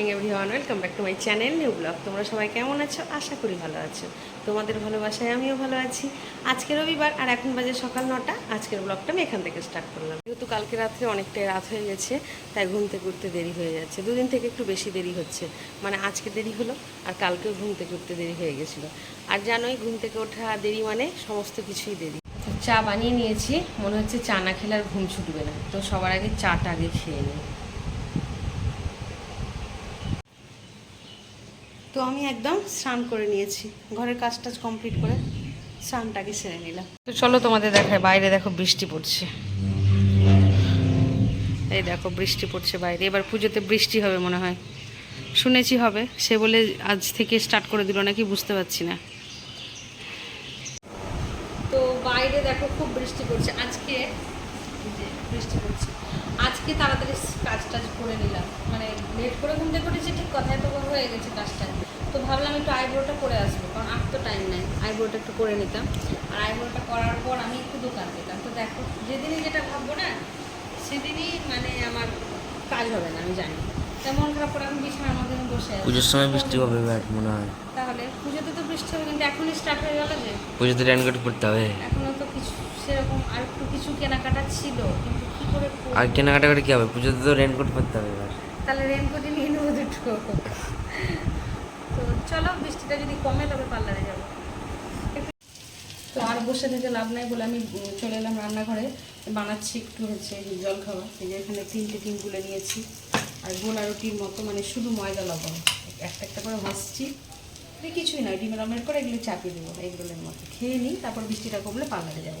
Morning everyone welcome back to my channel new vlog তোমরা সবাই কেমন আছো? আশা করি ভালো আছো। তোমাদের ভালোবাসায় আমিও ভালো আছি। আজকে রবিবার আর এখন বাজে সকাল নটা। আজকের ব্লগটা আমি এখান থেকে স্টার্ট করলাম। যেহেতু কালকে রাত্রে অনেকটাই রাত হয়ে গেছে, তাই ঘুম থেকে উঠতে দেরি হয়ে যাচ্ছে। দুদিন থেকে একটু বেশি দেরি হচ্ছে। মানে আজকে দেরি হলো আর কালকেও ঘুম থেকে উঠতে দেরি হয়ে গেছিল। আর জানোই, ঘুম থেকে ওঠা দেরি মানে সমস্ত কিছুই দেরি। চা বানিয়ে নিয়েছি। মনে হচ্ছে চা না খেলে আর ঘুম ছুটবে না। তো সবার আগে চাটা আগে খেয়ে নিই। তো আমি একদম স্নান করে নিয়েছি। ঘরের কাজ টাজ কমপ্লিট করে স্নানটাকে সেরে নিলাম। তো চলো তোমাদের দেখায় বাইরে দেখো বৃষ্টি পড়ছে। এই দেখো বৃষ্টি পড়ছে বাইরে, এবার পুজোতে বৃষ্টি হবে মনে হয়। শুনেছি হবে, সে বলে আজ থেকে স্টার্ট করে দিল নাকি বুঝতে পারছি না। তো বাইরে দেখো খুব বৃষ্টি পড়ছে, আজকে বৃষ্টি পড়ছে। আজকে তাড়াতাড়ি কাজ টাজ করে নিলাম। মানে লেট করে ঘুম থেকে উঠেছি, ঠিক কথায় তো হয়ে গেছে কাজটা ভাবলাম একটু আইব্রোটা করে আসব কারণ আর তো টাইম নেই। আইব্রোটা একটু করে নিতাম। আর আইব্রোটা করার পর আমি একটু দোকান যেতাম তো দেখো যেদিনই যেটা ভাববো না সেদিনই মানে আমার কাজ হবে না আমি জানি। তেমন খারাপ করে আমি বিছানার মধ্যে বসে আছি। পুজোর সময় বৃষ্টি হবে মনে হয়। তাহলে পুজোতে তো বৃষ্টি হবে কিন্তু এখনই স্টার্ট হয়ে গেল যে। পুজোতে রেনকোট পরতে হবে? এখনও তো কিছু সেরকম আর একটু কিছু কেনাকাটা ছিল কিন্তু কি করে আর কেনাকাটা করে কি হবে? পুজোতে তো রেনকোট পরতে হবে এবার। তাহলে রেনকোটে নিয়ে নেব দুটো। চলো, বৃষ্টিটা যদি কমে, তবে পার্লারে যাব। তো আর বসে থেকে লাভ নাই বলে আমি চলে এলাম রান্নাঘরে। বানাচ্ছি একটু হচ্ছে জল খাবার এই যে এখানে তিনটে ডিম গুলে নিয়েছি। আর গোলা রুটির মতো মানে শুধু ময়দা, লবণ। একটা একটা করে ভাসছি কিছুই নয়, ডিমের অমলেট করে এগুলো চাপিয়ে দেবো এগুলোর মতো। খেয়ে নিই, তারপর বৃষ্টিটা কমলে পার্লারে যাব।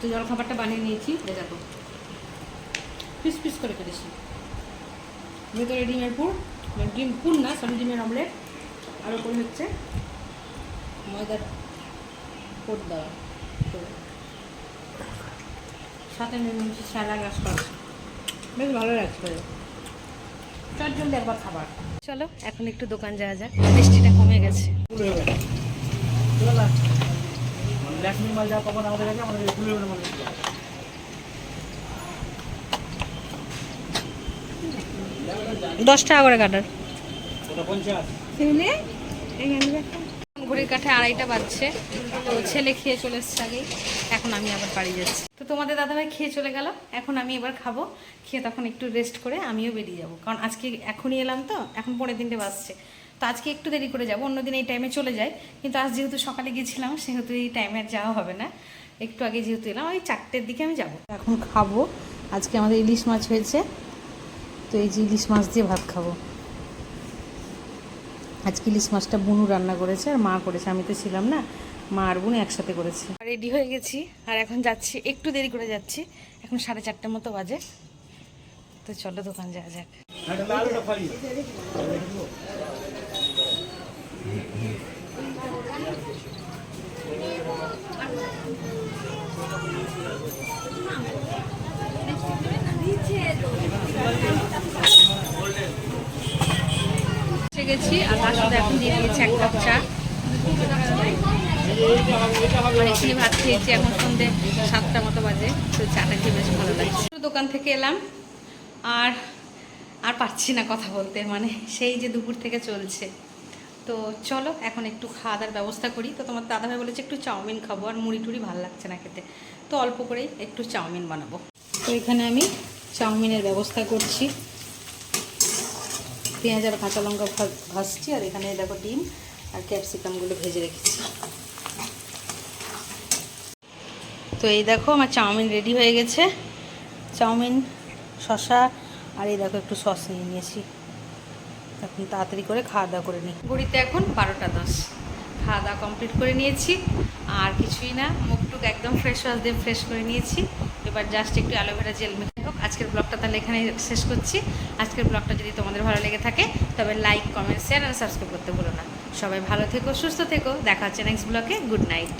তো জল খাবারটা বানিয়ে নিয়েছি দেখো। পিস পিস করে কেটেছি ভেতরে ডিমের পুর মানে ডিম পুর না সরি ডিমের অমলেট আর ওপরে হচ্ছে। ময়দার কোট দেওয়া। সাথে নিয়েছি স্যালা গাছ করা বেশ ভালো লাগছে। চট জলদি একবার খাবার। চলো, এখন একটু দোকান যাওয়া যাক। বৃষ্টিটা কমে গেছে। ল্যাকমি মাল যা পাবেন আমাদের কাছে আমাদের ফুলের মাল দশ টাকা করে কাটার। ঘড়ির কাঠে আড়াইটা বাজছে তো ছেলে খেয়ে চলে এসছে আগেই। এখন আমি আবার বাড়ি যাচ্ছি। তো তোমাদের দাদাভাই খেয়ে চলে গেল এখন আমি এবার খাব। খেয়ে তখন একটু রেস্ট করে আমিও বেরিয়ে যাব। কারণ আজকে এখনই এলাম তো এখন পনেরো তিনটে বাজছে। তো আজকে একটু দেরি করে যাব অন্যদিন এই টাইমে চলে যাই। কিন্তু আজ যেহেতু সকালে গেছিলাম সেহেতু এই টাইমে আর যাওয়া হবে না। একটু আগে যেহেতু এলাম ওই চারটের দিকে আমি যাব। এখন খাব। আজকে আমাদের ইলিশ মাছ হয়েছে। তো এই যে ইলিশ মাছ দিয়ে ভাত খাব। আজকে ইলিশ মাছটা বুনু রান্না করেছে আর মা করেছে। আমি তো ছিলাম না, মা আর বুনু একসাথে করেছে। রেডি হয়ে গেছি আর এখন যাচ্ছি, একটু দেরি করে যাচ্ছি। এখন সাড়ে চারটের মতো বাজে। তো চলো দোকান যাওয়া যাক। গেছি আর তার সাথে এখন দিয়ে দিয়েছি এক কাপ চা। মানে এখানে ভাত খেয়েছি এখন সন্ধ্যে সাতটা মতো বাজে, তো চাটা খেয়ে বেশ ভালো লাগছে। দোকান থেকে এলাম আর আর পারছি না কথা বলতে মানে সেই যে দুপুর থেকে চলছে। তো চলো, এখন একটু খাওয়া দাওয়ার ব্যবস্থা করি। তো তোমার দাদাভাই বলেছে একটু চাউমিন খাব, আর মুড়ি টুড়ি ভালো লাগছে না খেতে। তো অল্প করেই একটু চাউমিন বানাবো। তো এখানে আমি চাউমিনের ব্যবস্থা করছি। পেঁয়াজ আর কাঁচা লঙ্কা ভাজছি, আর এখানে দেখো ডিম আর ক্যাপসিকামগুলো ভেজে রেখেছি। তো এই দেখো আমার চাউমিন রেডি হয়ে গেছে। চাউমিন শশা আর এই দেখো একটু সস নিয়ে নিয়েছি। এখন তাড়াতাড়ি করে খাওয়া দাওয়া করে নিই। ঘড়িতে এখন বারোটা দশ। খাওয়া দাওয়া কমপ্লিট করে নিয়েছি। আর কিছুই না, মুখ টুক একদম ফ্রেশ ওয়াশ দিয়ে ফ্রেশ করে নিয়েছি। এবার জাস্ট একটু অ্যালোভেরা জেল মেখে হোক আজকের ব্লগটা তাহলে এখানে শেষ করছি। আজকের ব্লগটা যদি তোমাদের ভালো লেগে থাকে, তবে লাইক কমেন্ট শেয়ার আর সাবস্ক্রাইব করতে ভুলো না। সবাই ভালো থেকো, সুস্থ থেকো। দেখা হচ্ছে নেক্সট ব্লগে গুড নাইট